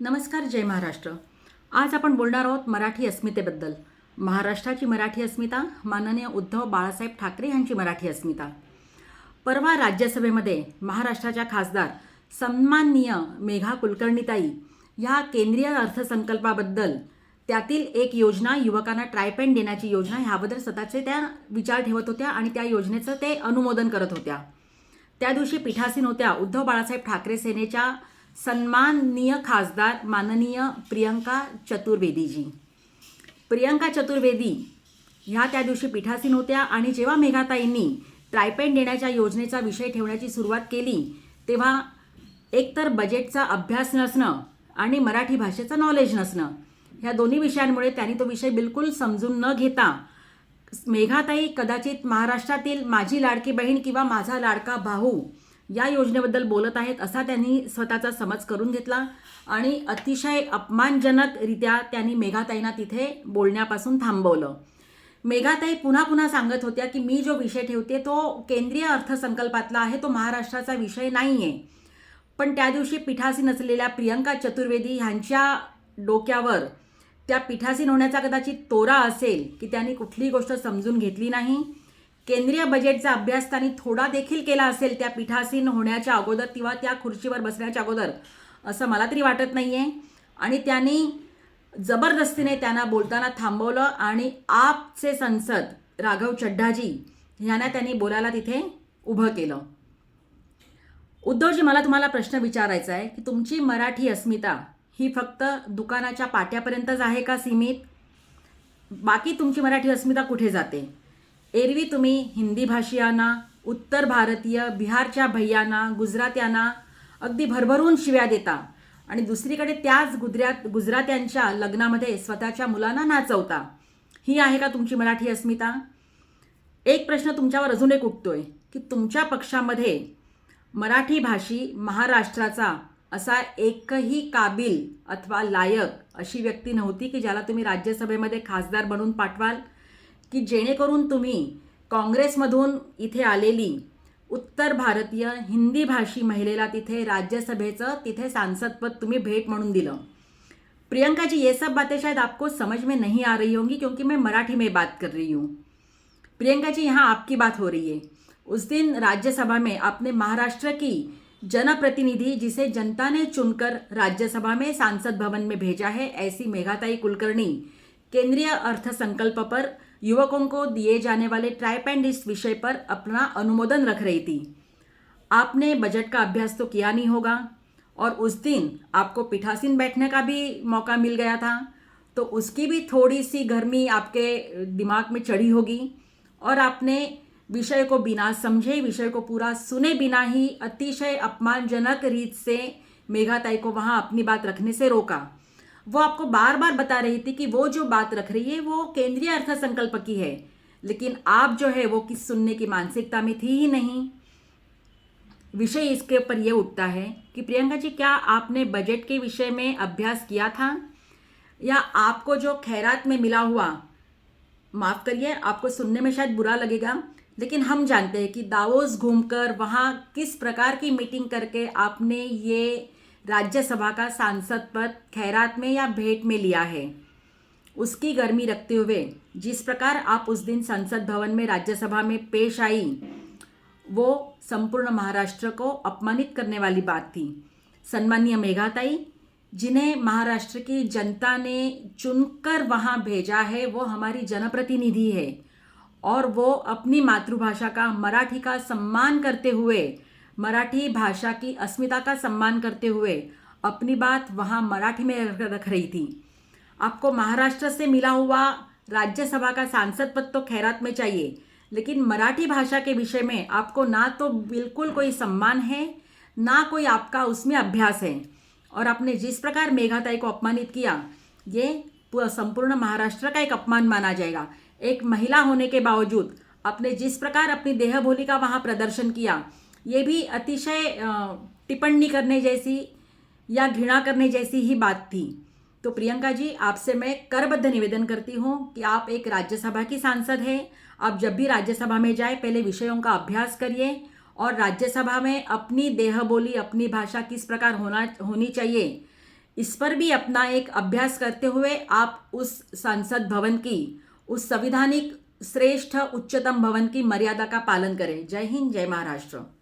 नमस्कार जय महाराष्ट्र. आज आपण बोलणार आहोत मराठी अस्मितेबद्दल. महाराष्ट्राची मराठी अस्मिता माननीय उद्धव बाळासाहेब ठाकरे यांची मराठी अस्मिता. परवा राज्यसभेमध्ये महाराष्ट्राच्या खासदार सन्माननीय मेघा कुलकर्णीताई ह्या केंद्रीय अर्थसंकल्पाबद्दल त्यातील एक योजना युवकांना ट्रायपेंड देण्याची योजना ह्याबद्दल स्वतःचे त्या विचार ठेवत होत्या आणि त्या योजनेचं ते अनुमोदन करत होत्या. त्या दिवशी पीठासीन होत्या उद्धव बाळासाहेब ठाकरे सेनेच्या सन्माननीय खासदार माननीय प्रियंका चतुर्वेदीजी. प्रियंका चतुर्वेदी ह्या त्या दिवशी पीठासीन होत्या आणि जेव्हा मेघाताईंनी ट्रायपेंड देण्याच्या योजनेचा विषय ठेवण्याची सुरुवात केली तेव्हा एकतर बजेटचा अभ्यास नसणं आणि मराठी भाषेचं नॉलेज नसणं ह्या दोन्ही विषयांमुळे त्यांनी तो विषय बिलकुल समजून न घेता मेघाताई कदाचित महाराष्ट्रातील माझी लाडकी बहीण किंवा माझा लाडका भाऊ या योजनेबद्दल बोलत आहेत असा त्यांनी स्वतःचा समज करून घेतला आणि अतिशय अपमानजनकरित्या त्यांनी मेघाताईंना तिथे बोलण्यापासून थांबवलं. मेघाताई पुन्हा पुन्हा सांगत होत्या की मी जो विषय ठेवते तो केंद्रीय अर्थसंकल्पातला आहे तो महाराष्ट्राचा विषय नाही आहे पण त्या दिवशी पिठासीन असलेल्या प्रियंका चतुर्वेदी ह्यांच्या डोक्यावर त्या पिठासीन होण्याचा कदाचित तोरा असेल की त्यांनी कुठलीही गोष्ट समजून घेतली नाही. केंद्रीय बजेटचा अभ्यास त्यांनी थोडा देखील केला असेल त्या पीठासीन होण्याच्या अगोदर किंवा त्या खुर्चीवर बसण्याच्या अगोदर असं मला तरी वाटत नाही आहे आणि त्यांनी जबरदस्तीने त्यांना बोलताना थांबवलं आणि आपचे संसद राघव चड्ढाजी ह्यांना त्यांनी बोलायला तिथे उभं केलं. उद्धवजी मला तुम्हाला प्रश्न विचारायचा आहे की तुमची मराठी अस्मिता ही फक्त दुकानाच्या पाट्यापर्यंतच आहे का सीमित? बाकी तुमची मराठी अस्मिता कुठे जाते? एरवी तुम्ही हिंदी भाषियांना उत्तर भारतीय बिहारच्या भैयांना गुजरात्यांना अगदी भरभरून शिव्या देता आणि दुसरीकडे त्याच गुजरात गुजरात्यांच्या लग्नामध्ये स्वतःच्या मुलांना नाचवता. ही आहे का तुमची मराठी अस्मिता? एक प्रश्न तुमच्यावर अजून एक उठतोय की तुमच्या पक्षामध्ये मराठी भाषी महाराष्ट्राचा असा एकही काबिल अथवा लायक अशी व्यक्ती नव्हती की ज्याला तुम्ही राज्यसभेमध्ये खासदार बनून पाठवाल? की जेणेकरून तुम्ही काँग्रेसमधून इथे आलेली उत्तर भारतीय हिंदी भाषी महिलेला तिथे राज्यसभेचं तिथे सांसदपद तुम्ही भेट म्हणून दिलं. प्रियंका जी ये सब बातें शायद आपको समझ में नहीं आ रही होंगी क्योंकि मैं मराठी में बात कर रही हूँ। प्रियंका जी यहाँ आपकी बात हो रही है। उस दिन राज्यसभा में आपने महाराष्ट्र की जनप्रतिनिधि जिसे जनता ने चुनकर राज्यसभा में सांसद भवन में भेजा है ऐसी मेघाताई कुलकर्णी केंद्रीय अर्थसंकल्प पर युवकों को दिए जाने वाले ट्राइपेंड इस विषय पर अपना अनुमोदन रख रही थी। आपने बजट का अभ्यास तो किया नहीं होगा, और उस दिन आपको पिठासीन बैठने का भी मौका मिल गया था तो उसकी भी थोड़ी सी गर्मी आपके दिमाग में चढ़ी होगी, और आपने विषय को बिना समझे, विषय को पूरा सुने बिना ही अतिशय अपमानजनक रीत से मेघाताई को वहाँ अपनी बात रखने से रोका। वो आपको बार बार बता रही थी कि वो जो बात रख रही है, वो केंद्रीय अर्थसंकल्प की है। लेकिन आप जो है, वो किस सुनने की मानसिकता में थी ही नहीं। विषय इसके ऊपर ये उठता है कि प्रियंका जी, क्या आपने बजट के विषय में अभ्यास किया था? या आपको जो खैरात में मिला हुआ, माफ़ करिए, आपको सुनने में शायद बुरा लगेगा, लेकिन हम जानते हैं कि दावोस घूमकर वहाँ किस प्रकार की मीटिंग करके आपने ये राज्यसभा का सांसद पद खैरात में या भेंट में लिया है। उसकी गर्मी रखते हुए, जिस प्रकार आप उस दिन संसद भवन में राज्यसभा में पेश आई, वो संपूर्ण महाराष्ट्र को अपमानित करने वाली बात थी। सम्मानीय मेघाताई जिन्हें महाराष्ट्र की जनता ने चुनकर वहाँ भेजा है, वो हमारी जनप्रतिनिधि है और वो अपनी मातृभाषा का मराठी का सम्मान करते हुए मराठी भाषा की अस्मिता का सम्मान करते हुए अपनी बात वहाँ मराठी में रख रही थी। आपको महाराष्ट्र से मिला हुआ राज्यसभा का सांसद पद तो खैरात में चाहिए, लेकिन मराठी भाषा के विषय में आपको ना तो बिल्कुल कोई सम्मान है, ना कोई आपका उसमें अभ्यास है। और आपने जिस प्रकार मेघाताई को अपमानित किया, ये पूरा संपूर्ण महाराष्ट्र का एक अपमान माना जाएगा। एक महिला होने के बावजूद आपने जिस प्रकार अपनी देहबोली का वहाँ प्रदर्शन किया ये भी अतिशय टिप्पणी करने जैसी या घृणा करने जैसी ही बात थी। तो प्रियंका जी, आपसे मैं करबद्ध निवेदन करती हूँ कि आप एक राज्यसभा की सांसद हैं। आप जब भी राज्यसभा में जाए, पहले विषयों का अभ्यास करिए और राज्यसभा में अपनी देह बोली, अपनी भाषा किस प्रकार होना, होनी चाहिए, इस पर भी अपना एक अभ्यास करते हुए आप उस संसद भवन की, उस संविधानिक श्रेष्ठ उच्चतम भवन की मर्यादा का पालन करें। जय हिंद, जय महाराष्ट्र।